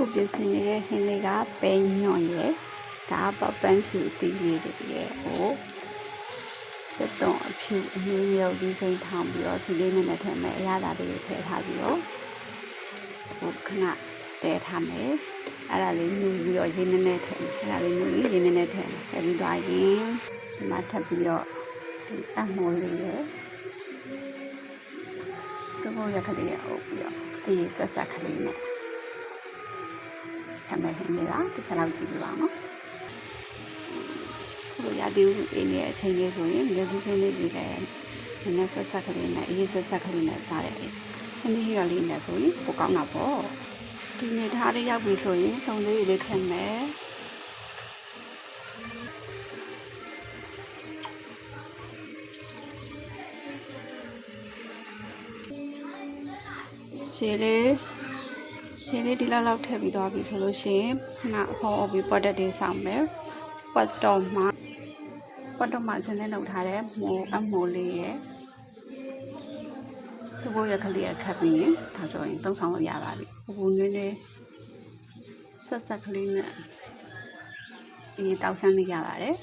ခုပြင်ဆင်နေတဲ့ဟင်းလေးကပဲညွန့်ရယ်ဒါကပပန်းဖြူအသီးလေးတွေရယ်ဟိုစက်သွန်အဖြူအမျိုးမျိုးဒီစိမ့်ထောင်ပြီးတော့စီလေးနဲ့နဲ့ထည့်မယ်အရသာလေးတွေထည့်ထားပြီးတော့ဟိုခဏတဲထားမယ်အဲ့ဒါလေးညှူပြီးတော့ရင်းနေနေထည့်မယ်အဲ့ဒါလေးညှူပြီးရင်းနေနေထည့်မယ်ထည့်ပြီးသွားရင်ဒီမှာထပ်ပြီးတော့ဒီအမိုးလေးရယ်စဘောရခလေးရအုပ်ပြီးတော့အေးဆက်ဆက်ကလေးနဲ့ ချမ်းမဲ့ဟင်းလေးပါတစ်ချက်လောက်ကြည့်ပြပါနော်ခုလိုရသေးဘူးအင်းရဲ့အချိန်လေးဆိုရင်မြေဘူးခင်းလေးကြီးလည်းနည်းနည်းဆက်ဆက်ကလေးနဲ့အေးဆက်ဆက်ကလေးနဲ့စားတယ်ခင်းလေးရလေးနဲ့ဆိုရင်ပိုကောင်းတာပေါ့ဒီနေ့ထားလေးရောက်ပြီဆိုရင်စုံလေးလေးထည့်မယ်ရှည်လေး ရင်းလေးဒီလောက်လောက်ထည့်ပြီးသွားပြီဆိုလို့ရှိရင်ခဏအဖုံးအုပ်ပြီးပတ်တက်တွေဆောင်မယ်ပတ်တော်မှာပတ်တော်မှာဆင်းနေလောက်ထားတဲ့မိုးအမိုးလေးရဲ့စပိုးရကလေးရခတ်ပြီးရင်ဒါဆိုရင်သုံးဆောင်လို့ရပါပြီပူပူနွေးနွေးဆက်ဆက်ကလေးနဲ့အေးတောက်ဆန်းလေးရပါတယ်